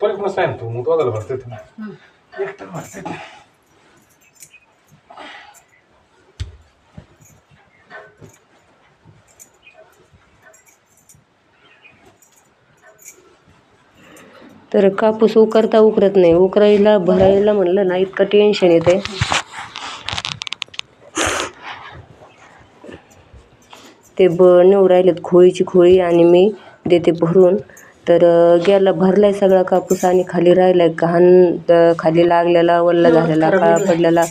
परत मस्त आहे ना तू मग दोघाला भरते तुम्ही एकटं भरते ते. तर कापूस उकरता उकरत नाही. उकरायला भरायला म्हणलं ना इतकं टेन्शन येते ते ब नेऊ राहिलेत खोळीची खोळी आणि मी देते भरून. तर गेला भरलाय सगळा कापूस आणि खाली राहिलाय. घाण खाली लागलेला वल्ला झालेला काळा पडलेला.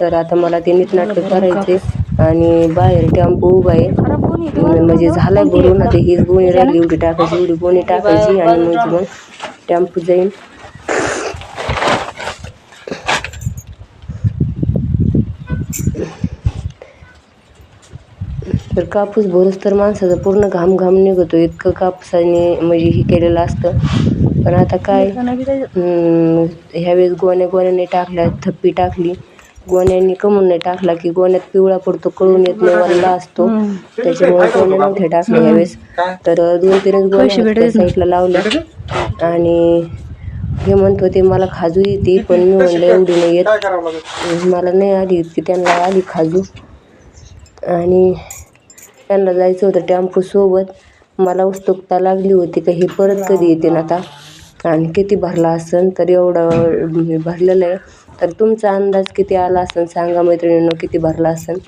तर आता मला ते नीटनाटक करायचे आणि बाहेर टेम्पो उभा आहे. म्हणजे झालाय भरून आता हीच गोणी राहिली एवढी टाकायची एवढी गोणी टाकायची आणि मग टेम्पो जाईन तर कापूस भरूस तर माणसाचा पूर्ण घाम घाम निघतो. इतकं कापसाने म्हणजे हे केलेलं असतं. पण आता काय? ह्यावेळेस गोण्या गोण्याने टाकल्या थप्पी टाकली. गोण्यांनी कमून नाही टाकला की गोण्यात पिवळा पडतो कळून येत नाही वल्ला असतो. त्याच्यामुळे गोण्या नव्हत्या टाकल्या ह्यावेळेस तर दोन तीनच गोण्या साईडला लावल्या. आणि हे म्हणत होते मला खाजू येते पण मी म्हणलं एवढी नाही येत. मला नाही आली इतकी त्यांना आली खाजू. आणि त्यांना जायचं होतं टेम्पो सोबत. मला उत्सुकता लागली होती का हे परत कधी येतील आता. आणि किती भरला असेल तर एवढं भरलेलं आहे. तर तुमचा अंदाज किती आला असेल? सांगा मैत्रिणींनो किती भरला असेल?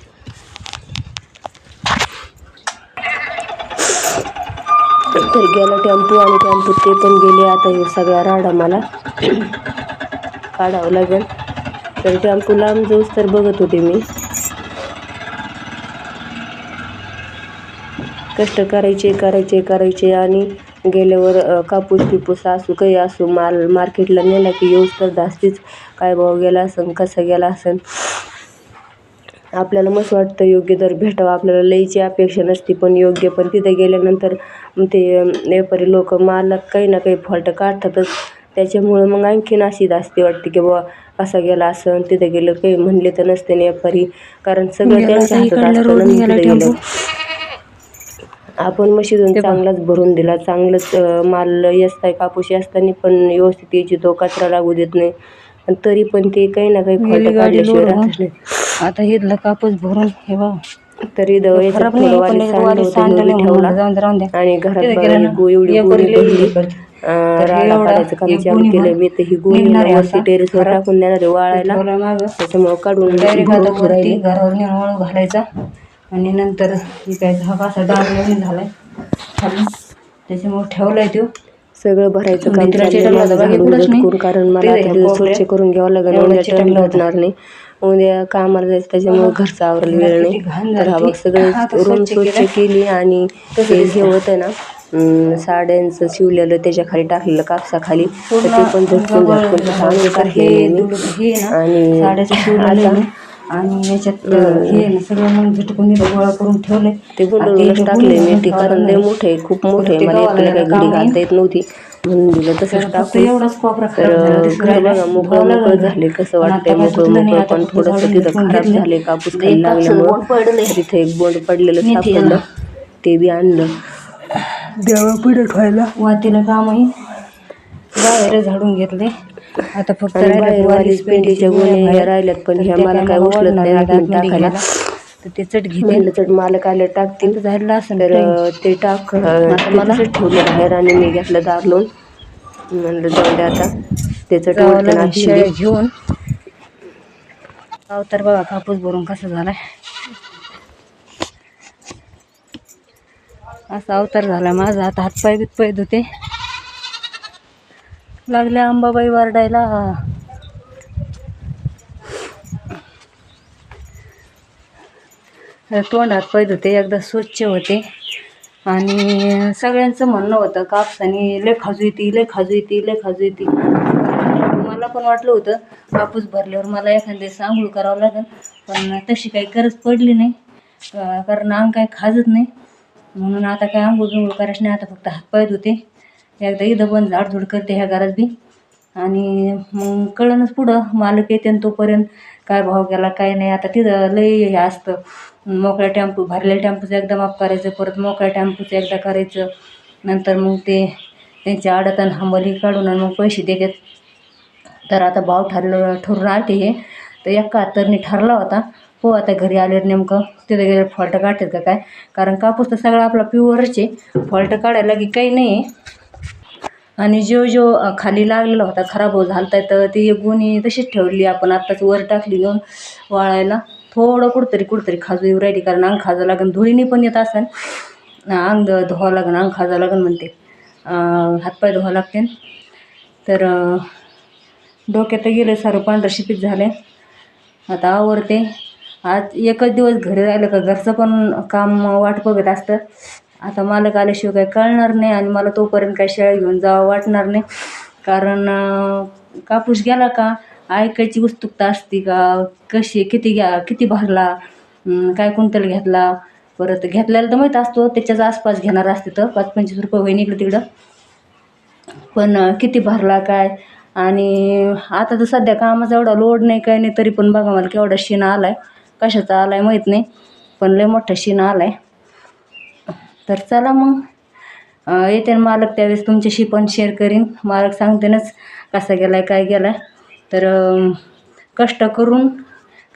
तर गेला टेम्पो आणि टेम्पो ते पण गेले. आता हे सगळा राडा मला काढावं लागेल. तर टेम्पो लांब जाऊस तर बघत होते मी. कष्ट करायचे करायचे करायचे आणि गेल्यावर कापूस पिपूस असू काही असू माल मार्केटला नेला की येऊस तर जास्तीच काय भाव गेला असन कसा गेला असन? आपल्याला मस्त वाटतं योग्य दर भेटावा. आपल्याला लईची अपेक्षा नसते पण योग्य. पण तिथे गेल्यानंतर ते व्यापारी लोक मालात काही ना काही फॉल्ट काढतातच. त्याच्यामुळं मग आणखीन अशी जास्ती वाटते की बाबा कसा गेला असं तिथे गेलं काही म्हणले तर नसते ना व्यापारी. कारण सगळं त्यांच्या हातात असतं आपण म्हशीतून चांगलाच भरून दिला. चांगलंच माल असताय कापूस असताना पण व्यवस्थित यायची तो कचरा लागू देत नाही. पण तरी पण ते काही ना काही काढल्याशिवाय राहतच नाही. आता हे कापूस भरून हे बघ. तरी द- याच्यात खराब थोडं नाही वाली पण सांडलं वाली होतं, सांडलं एवढी नाही ठेवला. म्हणून जाऊन दे, राहून द्या आणि घरात तिथे गेलं ही गो एवढी एक. अं, तर राडा एवढा काम एक केलं मी तर ही गोणी निघणार आहे वरती आता. टेरेसवर टाकून देणार आहे वाळायला. ठेवला मागं. त्याच्यामुळं काढून डायरेक्ट भरून आता वरती राहिली घरावर नेऊन वाळू घालायचा. आणि नंतर विकायचा हा कसा डाळ नवीन झालाय. खाली त्याच्यामुळे ठेवलाय तो सगळं भरायचं काम कारण मला स्वच्छ करून घ्यावं लागेल उद्या टाइम. भेटणार नाही. उद्या कामाला जायचं त्याच्यामुळे घरचं किती घाण नाही तर हा बघ. सगळं रूम स्वच्छ केलं. आणि ते हे होतं ना साड्यांचं शिवलेलं त्याच्याखाली टाकलेलं कापसाखाली ते पण झटकून झटकून आणि आहे. आणि याच्यात हे ना सगळं मग झटकून दिलं गोळा करून ठेवलंय ते गुंडळूनच टाकले मी ते कारण लय मोठे आहे, खूप मोठे आहे. मला एकट्याला काही घडी घालता येत नव्हती म्हणून दिलं तसंच टाकून एवढाच राहिला. बघा मोकळं मोकळं. झाले कसं वाटतंय मोकळं मोकळं पण थोडंसं तिथं खराब. झाले कापूस लागल्यामुळं पडलंय. तिथे एक बोंड पडलेलं सापडलं. ते बी आणलं देवा पुढे ठेवायला वातीला कामही बाहेर झाडून घेतले. आता फक्त आणि राहिल्यात बाहेर वालीस वालीस पेंडीच्या गोण्या ह्या. राहिल्यात पण ह्या मला काय मला उचलत नाही आतमध्ये टाकायला. तर ते चट घेते. म्हणलं चट मालक आले टाकतील. झाडलं असं तर ते टाक. ते तसंच ठेवलं बाहेर आणि मी घेतलं दार लावून. म्हणलं जाऊ द्या आता. जावं टोळतं लागेल शेळ्या घेऊन. तर बघा कापूस भरून कसा झालाय. असा अवतार झाला माझा. आता हातपाय बितपाय धुते. लागल्या अंबाबाई वारडायला. तोंड हातपाय धुते एकदा स्वच्छ होते. आणि सगळ्यांचं म्हणणं होतं कापसाने लय खाजू येते लय खाजू येते लय खाजू येते मला पण वाटलं होतं कापूस भरल्यावर मला एखाद्या दिवस आंघोळ करावं लागेल पण तशी काही गरज पडली नाही. कारण अंग काय खाजत नाही. म्हणून आता काय आंघोळ बिंघोळ करायची नाही आता फक्त हातपाय धुते. एकदा इथं पण झाडझूड करते ह्या घरात बी. आणि मग कळणच पुढं मालक येते आणि तोपर्यंत काय भाव गेला काय नाही. आता तिथं लय हे असतं. मोकळ्या टेम्पो भरलेल्या टेम्पोचं एकदा माफ करायचं परत मोकळ्या टॅम्पूचं एकदा करायचं. नंतर मग ते त्यांच्या आडत आणि हंबली काढून आणि मग पैसे देतात. तर आता भाव ठरलं ठरून आलते हे. तर एकाहत्तरने ठरला होता. हो आता घरी आल्यावर नेमकं तिथं गेल्यावर फॉल्ट काढतात का काय? कारण कापूस तर सगळा आपला प्युअरच आहे. फॉल्ट काढायला की काही नाही. आहे आणि जो जो खाली लागलेला होता खराब हो झालता तर ती गुणी तशीच ठेवली आपण. आत्ताच वर टाकली घेऊन वाळायला. थोडं कुठतरी कुठतरी खाजू येऊ राहिली कारण अंग खाजं लागन. धुळीने पण येत असेल अंग धुवावं लागन अंग खाजा लागेल म्हणते. हातपाय धुवा लागते तर डोक्यात गेलं सारं पांढरं शिपीत झालं. आता आवरते. आज एकच दिवस घरी राहिलं का घरचं पण काम वाट बघत असतं. आता मालक आल्याशिवाय काही कळणार नाही आणि मला तोपर्यंत काही शेळ्या घेऊन जावं वाटणार नाही. कारण कापूस गेला का ऐकायची उत्सुकता असते का कशी किती घ्या किती भरला काय क्विंटल घेतला परत घेतल्याला तर माहीत असतो त्याच्याच आसपास घेणार असते तर पाच पंचवीस रुपये होईन इकडं तिकडं. पण किती भरला काय आणि आता तर सध्या कामाचा एवढा लोड नाही काय नाही तरी पण बघा मला केवढा शिना आला आहे कशाचा आला आहे माहीत नाही पण लय मोठा शिना आला आहे तर चला मग. येते ना मालक त्यावेळेस तुमच्याशी पण शेअर करीन. मालक सांगतेनच कसा गेला आहे काय गेला आहे तर कष्ट करून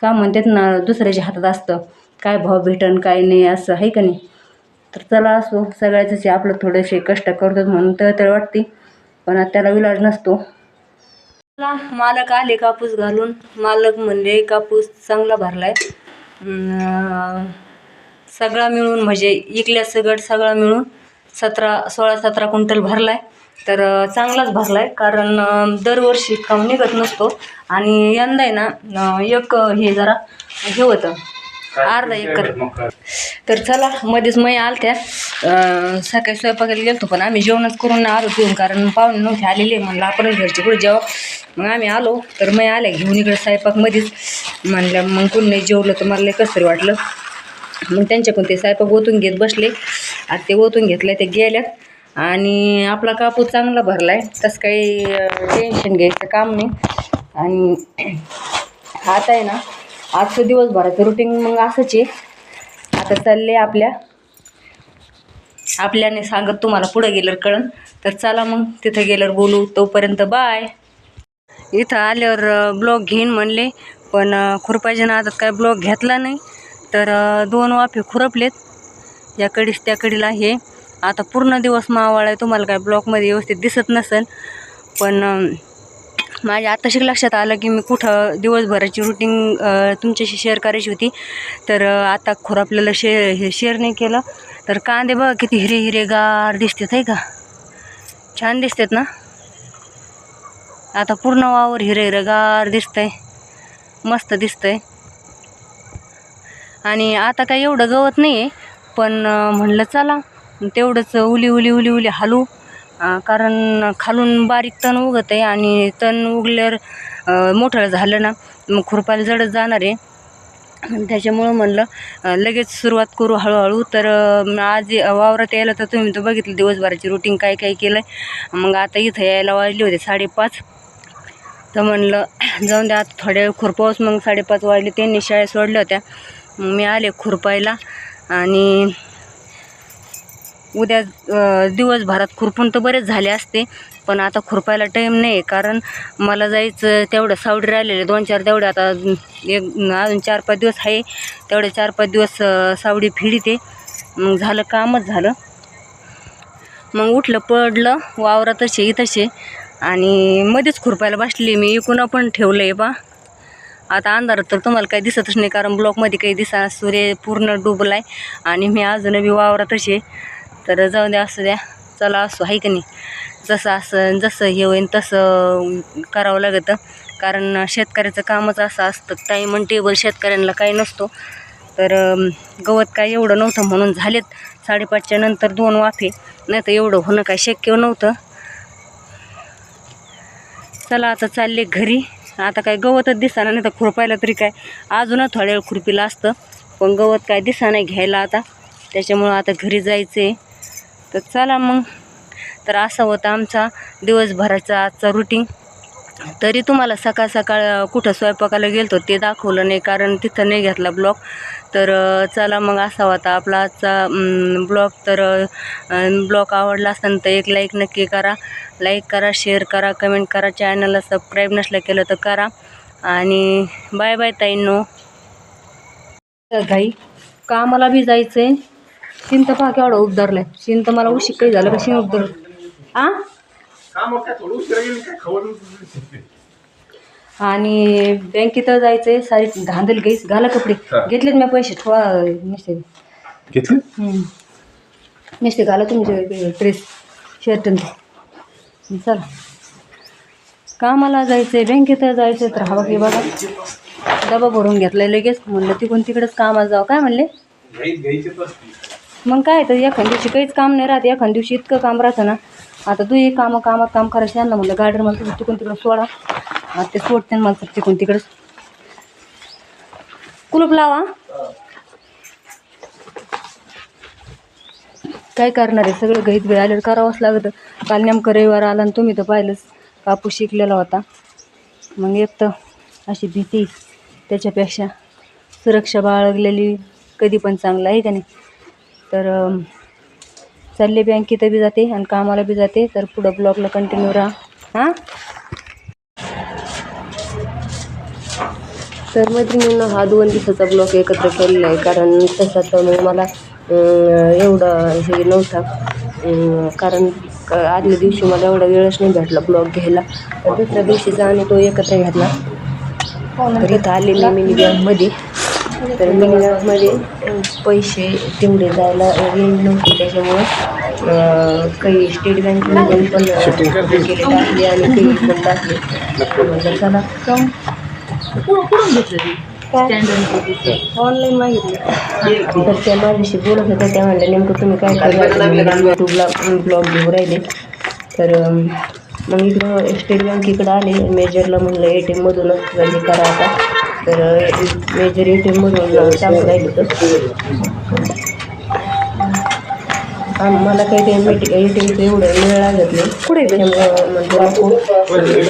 का म्हणतात ना दुसऱ्याच्या हातात असतं. काय भाव भेटन काय नाही असं आहे का नाही. तर चला असो सगळ्याच आहे आपलं थोडेसे कष्ट करतात म्हणून तर तर वाटते. पण आता त्याला विलाज नसतो. चला मालक आले कापूस घालून. मालक म्हणले कापूस चांगला भरला आहे सगळा मिळून म्हणजे इकल्या सगट सगळा मिळून सतरा सोळा सतरा क्विंटल भरलाय. तर अं, चांगलाच भरलाय. कारण अं, दरवर्षी कम निघत नसतो. आणि यंदा आहे ना एक हे जरा हे होतं. अर्धा एकर. तर चला मध्येच मै आलत्या. अं, सकाळी स्वयंपाकाला गेलतो पण आम्ही जेवणच करून आलो घेऊन कारण पाहुणे नव्हते आलेले. म्हणलं आपणच घरचे पुढे जेव्हा मग आम्ही आलो. तर मै आल्या घेऊन इकडे स्वयंपाकमध्येच म्हणलं मग कोण नाही जेवलं तर मला कसं तरी वाटलं. मग त्यांच्याकडून ते स्वयंपाक ओतून घेत बसले. आता ते ओतून घेतलं ते गेल्यात आणि आपला कापूस चांगला भरला आहे तसं काही टेन्शन घ्यायचं काम नाही. आणि आता आहे ना आजचं दिवसभराचं रुटीन मग असंच आहे. आता चालले आपल्या. आपल्याने सांगत तुम्हाला पुढं गेल्यावर कळन. तर चला मग तिथं गेल्यावर बोलू. तोपर्यंत बाय इथं आल्यावर ब्लॉग घेईन म्हणले. पण अं, आता नादात काय ब्लॉग घेतला नाही. तर दोन वाफे खुरपलेत. या कडीस त्या कडीला हे आता पूर्ण दिवस मावाळ आहे तुम्हाला काय ब्लॉकमध्ये व्यवस्थित दिसत नसेल. पण माझ्या आत्ताशी लक्षात आलं की मी कुठं दिवसभराची रुटीन तुमच्याशी शेअर करायची होती. तर आता खुरापलेलं शे हे शेअर नाही केलं. तर कांदे बघा किती हिरे हिरेगार दिसतात आहे का? छान दिसतात ना? आता पूर्ण वावर हिरे हिरेगार दिसतंय. मस्त दिसतंय. आणि आता काय एवढं गवत नाही आहे पण म्हणलं चला. तेवढंच उली उली उली उली हलू. कारण खालून बारीक तण उगत आहे आणि तण उगल्यावर मोठं झालं ना मग खुरपायला जडच जाणार आहे. आणि त्याच्यामुळं म्हणलं लगेच सुरुवात करू हळूहळू. तर आज वावरात यायला तर तुम्ही तर बघितलं दिवसभराची रुटीन काय काय केलं आहे मग आता इथं यायला वाजले होते साडेपाच. तर म्हणलं जाऊन द्या आता थोड्या वेळ खुरपावच मग साडेपाच वाजले. त्यांनी शाळा सोडल्या होत्या. मग मी आले खुरपायला. आणि उद्या दिवसभरात खुरपून तर बरेच झाले असते पण आता खुरपायला टाईम नाही कारण मला जायचं तेवढं सावडी राहिलेले दोन चार तेवढे आता एक अजून चार पाच दिवस आहे. तेवढे चार पाच दिवस सावडी फिडीते मग झालं कामच झालं. मग उठलं पडलं वावरातच आहे इथंच आहे आणि मध्येच खुरपायला बसली मी. इकून पण ठेवलं आहे बा. आता अंधारात तर तुम्हाला काही दिसतच नाही कारण ब्लॉकमध्ये काही दिसा सूर्य पूर्ण डुबला आहे आणि मी अजूनही वावरातच आहे. तर जाऊ द्या असं द्या. चला असो आहे का नाही? जसं असं जसं हे होईन तसं करावं लागतं. कारण शेतकऱ्याचं कामच असं असतं. टाईम आणि टेबल शेतकऱ्यांना काही नसतो. तर गवत काय एवढं नव्हतं म्हणून झालेत. साडेपाचच्या नंतर दोन वाफे. नाही तर एवढं होणं काय शक्य नव्हतं. चला आता चालले घरी. आता काय गवतच दिसाना नाही तर खुरपायला तरी काय. अजूनच थोड्या वेळ खुरपीला असतं. पण गवत काय दिसा नाही घ्यायला आता. त्याच्यामुळं आता घरी जायचं आहे तर चला मग. तर असा होता आमचा दिवसभराचा आजचा रुटीन तरी तुम्हाला सकाळ सकाळ कुठं स्वयंपाकाला गेलतो ते दाखवलं नाही कारण तिथं नाही घेतला ब्लॉग तर चला मग असा होता आपला आजचा ब्लॉग तर ब्लॉग आवडला असेल तर एक लाईक नक्की करा. लाईक करा शेअर करा कमेंट करा चॅनलला सबस्क्राईब नसलं केलं तर करा. आणि बाय बाय ताईंनो. घाई कामाला बी जायचं आहे शिंत पहा उबदारलं आहे शिंत मला उशीक काही झालं का? शिंग उबदार आ? काम काय थोडं उशिरा गेली काय खबर आणि बँकेत जायचंय सारी धांदल घेईस घाला कपडे. हा. घेतलेत मी पैसे ठेवा नसते घेतली? नसते घाला तुमचे ड्रेस शर्ट चला. कामाला जायचंय बँकेत जायचंय तर हवा की बघा डबा भरून घेतलाय लगेच. म्हणलं तिकडून तिकडंच कामाला जावं काय म्हणले? मग काय तर एखाद दिवशी काहीच काम नाही राहत एखाद दिवशी इतकं काम राहतं ना. आता तू एक कामं कामात काम करायचं यांना म्हणलं गाडीवर मला तुझं तिकडून तिकडं सोडा. आता ते सोडते ना मला तिकडून तिकडंच. कुलूप लावा. काय करणार आहे? सगळं घरीत गई आल्यावर करावंच लागतं. काल नेमकं रविवार आला आणि तुम्ही तर पाहिलंच. कापूस शिकलेला होता. मग एक तर अशी भीती त्याच्यापेक्षा. सुरक्षा बाळगलेली कधी पण चांगलं आहे का नाही? तर चालले बँक इथं बी जाते आणि कामाला बी जाते. तर पुढं ब्लॉगला कंटिन्यू राहा. हां? तर मैत्रिणींना हा दोन दिवसाचा ब्लॉग एकत्र केलेला आहे. कारण तसा तर मग मला एवढं हे नव्हता. कारण आदल्या दिवशी मला एवढा वेळच नाही भेटला ब्लॉग घ्यायला. तर दुसऱ्या दिवशीचा आणि तो एकत्र घेतला तर इथं आलेली मी मिनी बँकमध्ये तर मिनी बँकमध्ये अं, पैसे तेवढे जायला रेंज नव्हते. त्याच्यामुळं काही स्टेट बँकेमधून पण केले टाकले आणि काही पण टाकले. म्हटलं चला. ऑनलाईन मागितलं तर त्या माझ्याशी बोलत होत्या त्या म्हणल्या नेमकं तुम्ही काय करणार? यूट्यूबला ब्लॉग घेऊ राहिले. तर मग इकडं स्टेट बँक इकडं आले. मेजरला म्हणलं ए टी एममधूनच हे करा आता. तर मेजर ए टी एममधून टाकू राहिले तर आणि मला काही ते ए टी एमचं एवढं वेळ लागत नाही. पुढे म्हणजे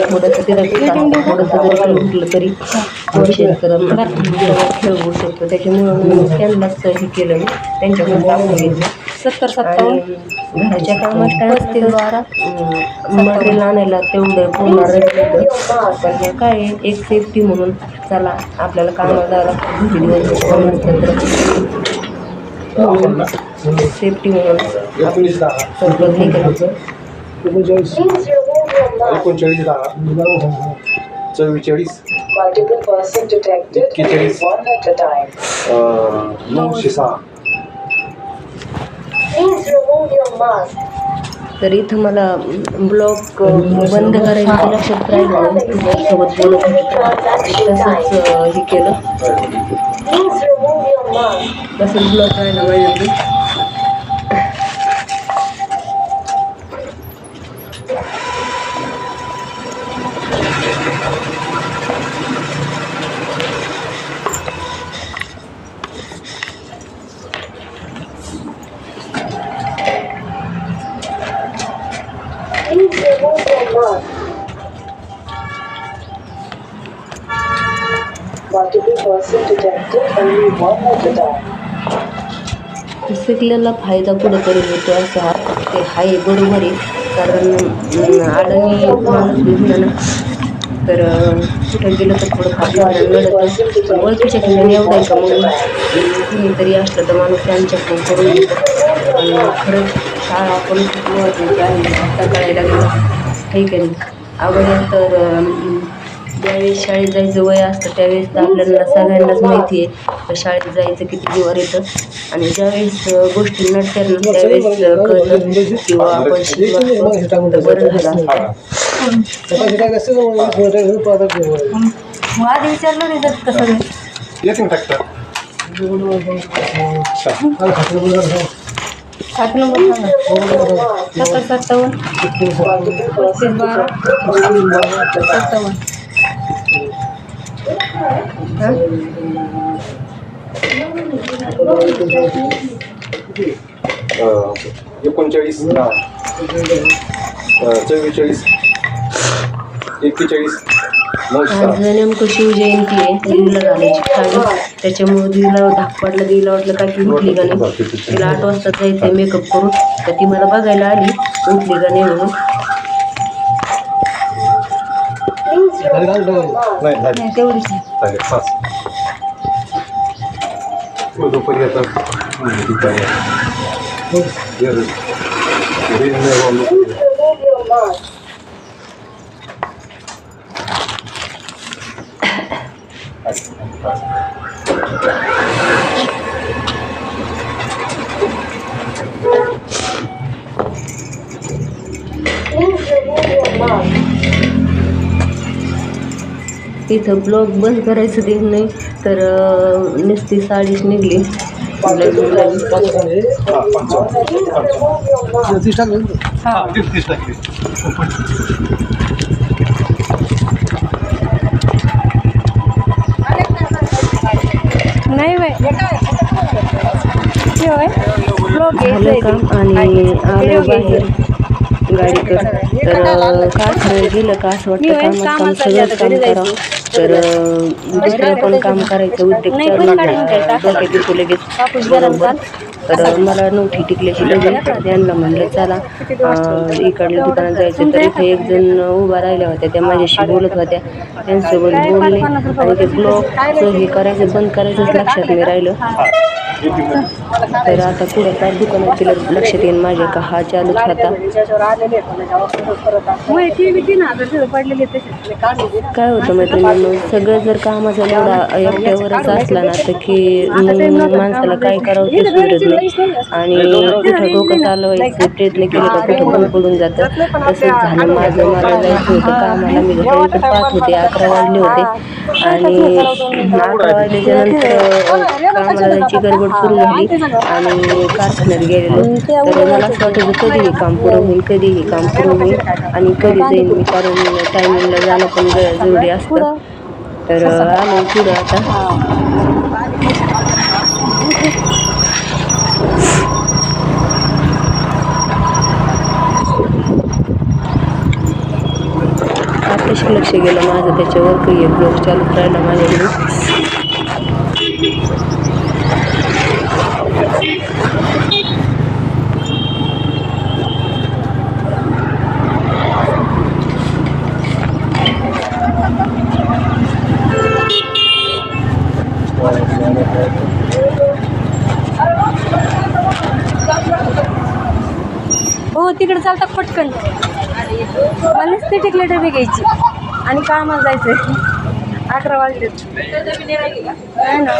थोडंसं तिथं थोडंसं जरी काही उठलं तरी. खेळवू शकतो. त्याच्यामुळं त्यांनाच हे केलं मी. त्यांच्याकडून टाकून घेतलं. सत्तर सत्तावन्न. घराच्या कामात काय असते बारा मटेरियल आणायला तेवढं पूर्ण होतं पण हे काय आहे, एक सेफ्टी म्हणून चला आपल्याला कामाला जावं लागतं. घरी दिवस सेफ्टी म्हणून सगळं हे करायचं एकोणचाळीस. दहा चव्वेचाळीस Multiple person detected. One at a time. नऊशे सहा. Please remove your तर इथं मला ब्लॉक बंद करायचं लक्षात राहिलं तुझ्यासोबत बोलत तसंच हे केलं. तसंच ब्लॉक राहिला पाहिजे शिकलेला फायदा कुठेतरी होतो असं ते आहे बरोबर आहे. कारण अडाणी माणूस भेटला ना तर कुठं गेलं तर थोडं फार लढत पण ओळखीच्या ठिकाणी एवढं का मग? अं, कुणीतरी असलं तर माणूस त्यांच्याकडून करून घेतो आणि खरंच शाळा आपण खूप महत्त्वाची आहे. आता कळायला गेलं काही आहे अगोदर तर ज्यावेळेस शाळेत जायचं वय असतं त्यावेळेस तर आपल्याला सगळ्यांनाच माहिती आहे. शाळेत जायचं किती जीवावर येतं? आणि ज्यावेळेस गोष्टी नडतात ना त्यावेळेस कळतं किंवा आपण शिकलो बरं झालं आधी विचारलं नाही जात कसं सात नंबर सांगा. सत्तर सत्तावन्न. बारा. सत्तावन्न? एकोणचाळीस चव्वेचाळीस एक्केचाळीस आज नेमकं शिवजयंती आहे देवीला घालायची साडी त्याच्यामुळे दिला धाक पडला दिला वाटलं का की उठली का नाही. तिला आठ वाजता जायचं मेकअप करून. तर ती मला बघायला आली उठली का नाही म्हणून. नाही झाली. तेवढीच चालेल पाच दुपारी आता दुपारी इथं ब्लॉग बंद करायचं देत नाही तर नुसती साडीच निघली. नाही आणि आलो बाहेर गाडीकडं. तर कारखान्यात गेलं का असं वाटतं कामात काम आता काम करावं. तर दुसरं पण काम करायचं उद्योग येतो लगेच बरोबर. तर मला नव्हती टिकल्याची लगेच त्यांना म्हणलं चला इकडल्या दुकानात जायचं. तर इथे एक जण उभा राहिल्या होत्या त्या माझ्याशी बोलत होत्या. त्यांच्यासोबत बोलले. आणि ते ब्लॉगचं हे करायचं बंद करायचंच लक्षात नाही राहिलं. तर आता पुढे काय दुकानात लक्षात येईल माझ्या का हा चालूच होता काय होतं मैत्रिणींनो सगळं जर कामाचा एवढा एकट्यावरच असला ना तर की माणसाला काय करावं ते सुचत नाही. आणि कुठं डोकं चालवायचं प्रयत्न केले का कुठं पण पडून जातं? तसंच झालं माझं. मला जायचं होतं कामाला. मी घरी पाच होते अकरा वाजले होते. आणि अकरा वाजल्याच्या नंतर कामाला जायची गडबड सुरू झाली. आणि कारखान्यात गेलेलो. तर मला असं वाटत होतं कधीही काम पुरं होईल कधीही काम पुरं होईल? आणि कधी जाईन मी कारण टायमिंगला जाणं पण जरुरी असतं. तर आलो पुढं आता. लक्ष गेलं माझं त्याच्यावर काही ब्लॉग चालूच राहिला माझ्याकडे. हो तिकडे चालतात पटकन. मलाच ते टिकले डबे घ्यायची. आणि कामाला जायचंय. अकरा वाजले नाही ना.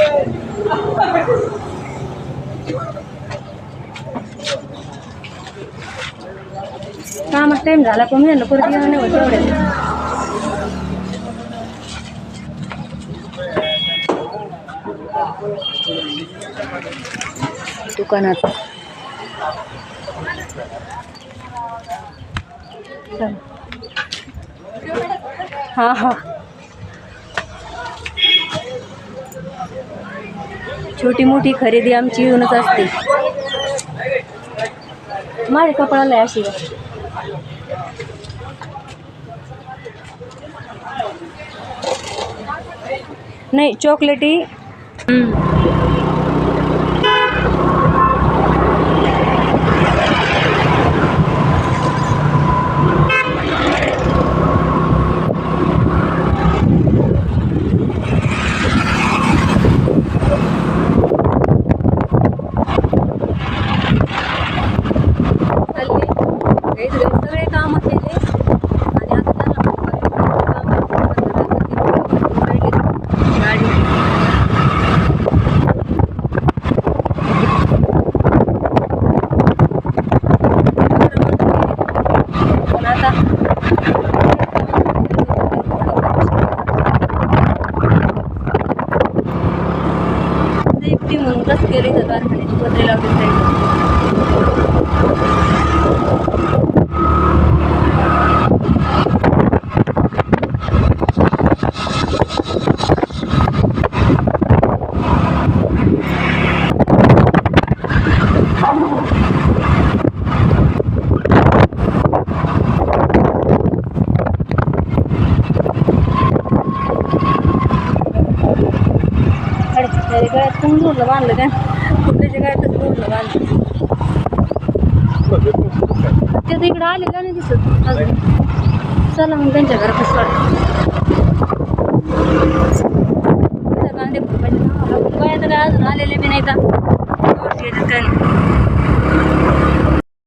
कामाचा टाईम झाला पण मी परत होत एवढ्या दुकानात. हां हां. छोटी मोठी खरेदी आमची येऊनच असते. माझ्या कपडाला आहे अशी. नाही चॉकलेटी चालले सगळे काम केले आणि आता त्यांना काम गाडी पण बांधलं काय कुत्र्याच्या काय तसं जोडलं बांधलं. ते तर इकडे आलेलं नाही दिसत अजून. चला मग त्यांच्या घरात कांदे खुरपायचे बाया तर काय अजून आलेले बी नाही का